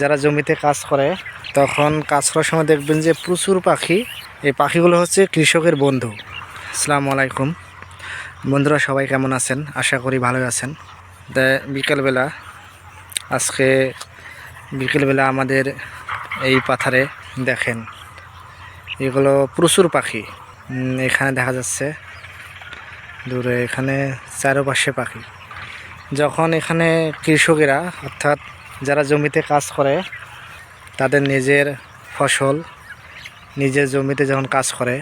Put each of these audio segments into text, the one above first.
যারা জমিতে কাজ করে, তখন কাজ করার সময় দেখবেন যে প্রচুর পাখি। এই পাখিগুলো হচ্ছে কৃষকের বন্ধু। আসসালামু আলাইকুম। বন্ধুরা, সবাই কেমন আছেন? আশা করি ভালোই আছেন। বিকালবেলা, আজকে বিকেলবেলা আমাদের এই পাথারে দেখেন, এগুলো প্রচুর পাখি। এখানে দেখা যাচ্ছে, দূরে এখানে চারপাশে পাখি। যখন এখানে কৃষকেরা, অর্থাৎ যারা জমিতে কাজ করে, তাদের নিজের ফসল নিজের জমিতে যখন কাজ করে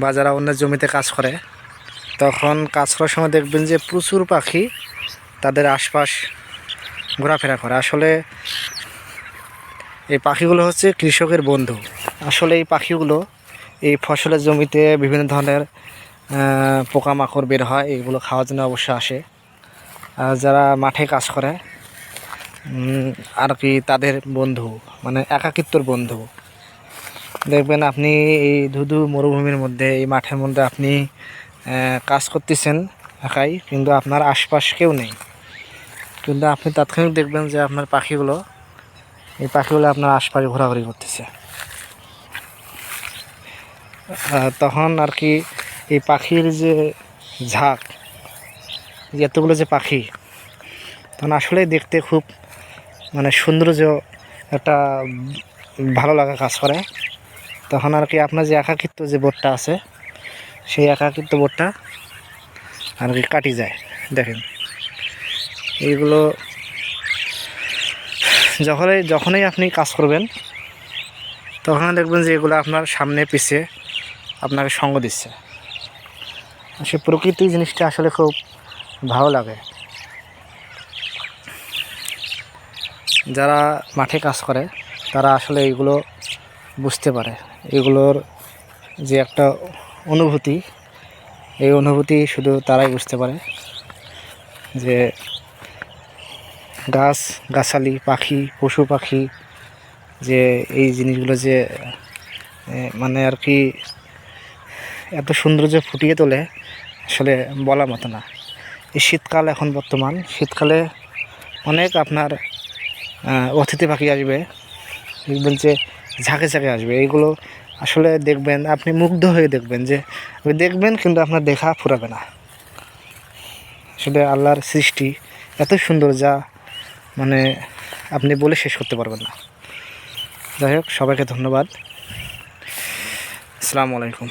বা যারা অন্য জমিতে কাজ করে, তখন কাজ করার সময় দেখবেন যে প্রচুর পাখি তাদের আশপাশ ঘোরাফেরা করে। আসলে এই পাখিগুলো হচ্ছে কৃষকের বন্ধু। আসলে এই পাখিগুলো এই ফসলের জমিতে বিভিন্ন ধরনের পোকামাকড় বের হয়, এগুলো খাওয়ার জন্য অবশ্য আসে। আর যারা মাঠে কাজ করে আর কি তাদের বন্ধু মানে একাকিত্বর বন্ধু। দেখবেন আপনি এই ধুধু মরুভূমির মধ্যে, এই মাঠের মধ্যে আপনি কাজ করতেছেন একাই, কিন্তু আপনার আশপাশ কেউ নেই। কিন্তু আপনি তাৎক্ষণিক দেখবেন যে আপনার পাখিগুলো, এই পাখিগুলো আপনার আশপাশে ঘোরাঘুরি করতেছে। তখন আর কি এই পাখির যে ঝাঁক এতগুলো যে পাখি, তখন আসলেই দেখতে খুব মানে সৌন্দর্য একটা ভালো লাগা কাজ করে। তখন আর কি আপনার যে একাকিত্ব যে বোর্ডটা আছে, সেই একাকিত্ব বোর্ডটা আর কি কাটি যায়, দেখেন। এইগুলো যখনই যখনই আপনি কাজ করবেন, তখন দেখবেন যে এগুলো আপনার সামনে পিছিয়ে আপনাকে সঙ্গ দিচ্ছে। সে প্রকৃতি জিনিসটা আসলে খুব ভালো লাগে। যারা মাঠে কাজ করে, তারা আসলে এগুলো বুঝতে পারে। এগুলোর যে একটা অনুভূতি, এই অনুভূতি শুধু তারাই বুঝতে পারে যে গাছ, গাছালি, পাখি, পশু পাখি, যে এই জিনিসগুলো যে মানে আর কি এত সৌন্দর্য ফুটিয়ে তোলে, আসলে বলা মতো না। এই শীতকাল এখন বর্তমান। শীতকালে অনেক আপনার অতিথি পাখি আসবে। দেখবেন যে ঝাঁকে ঝাঁকে আসবে। এইগুলো আসলে দেখবেন, আপনি মুগ্ধ হয়ে দেখবেন যে দেখবেন কিন্তু আপনার দেখা ফুরাবে না। আসলে আল্লাহর সৃষ্টি এত সুন্দর যা মানে আপনি বলে শেষ করতে পারবেন না। যাই হোক, সবাইকে ধন্যবাদ। আসসালামু আলাইকুম।